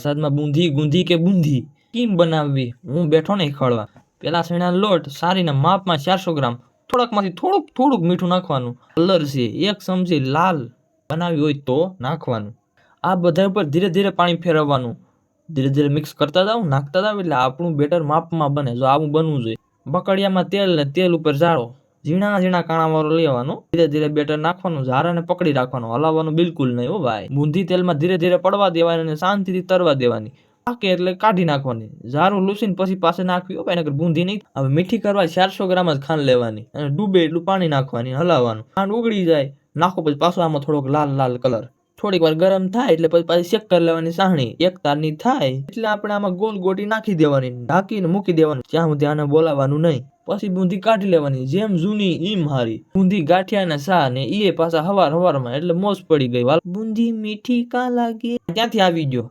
વરસાદમાં બૂંધી, ગુંધી કે બૂંધી? કીમ બનાવવી? હું બેઠો નહીં ખળવા પેલા શેણા લોટ, સારીના માપમાં ચારસો ગ્રામ. થોડાકમાંથી થોડુંક થોડુંક મીઠું નાખવાનું. કલર એક ચમચી લાલ. બનાવી હોય તો નાખવાનું. આ બધા ઉપર ધીરે ધીરે પાણી ફેરવવાનું. ધીરે ધીરે મિક્સ કરતા જાવ નાખતા જાવ એટલે આપણું બેટર માપમાં બને. જો આવું બનવું જોઈએ. બકડિયામાં તેલ ને તેલ ઉપર જાળો. ઝીણા ઝીણા કાણાવાળો લેવાનું. ધીરે ધીરે બેટર નાખવાનું, ઝારાને પકડી રાખવાનું. હલાવવાનું બિલકુલ નહીં હો ભાઈ. બુંદી તેલમાં ધીરે ધીરે પડવા દેવાની અને શાંતિથી તરવા દેવાની. પાકે એટલે કાઢી નાખવાની. ઝારું લૂસીને પછી પાસે નાખવી હોય નકર બુંદી નહીં. હવે મીઠી કરવા ચારસો ગ્રામ જ ખાંડ લેવાની અને ડૂબે એટલું પાણી નાખવાની હલાવવાનું. ખાંડ ઉગડી જાય, નાખો પછી પાછો આમાં થોડોક લાલ લાલ કલર. થોડીક વાર ગરમ થાય એટલે પછી પાછી શેક કરી લેવાની સાહણી એક તારની થાય એટલે આપણે આમાં ગોલ ગોટી નાખી દેવાની, ઢાંકીને મૂકી દેવાની. ત્યાં સુધી આને બોલાવાનું નહીં. પછી બુંદી કાઢી લેવાની. જેમ જૂની ઈમ હારી. બુંદી ગાંઠિયા ને સા ને એ પાછા હવાર હવારમાં એટલે મોજ પડી ગઈ. બુંદી મીઠી કા લાગે? ક્યાંથી આવી ગયો?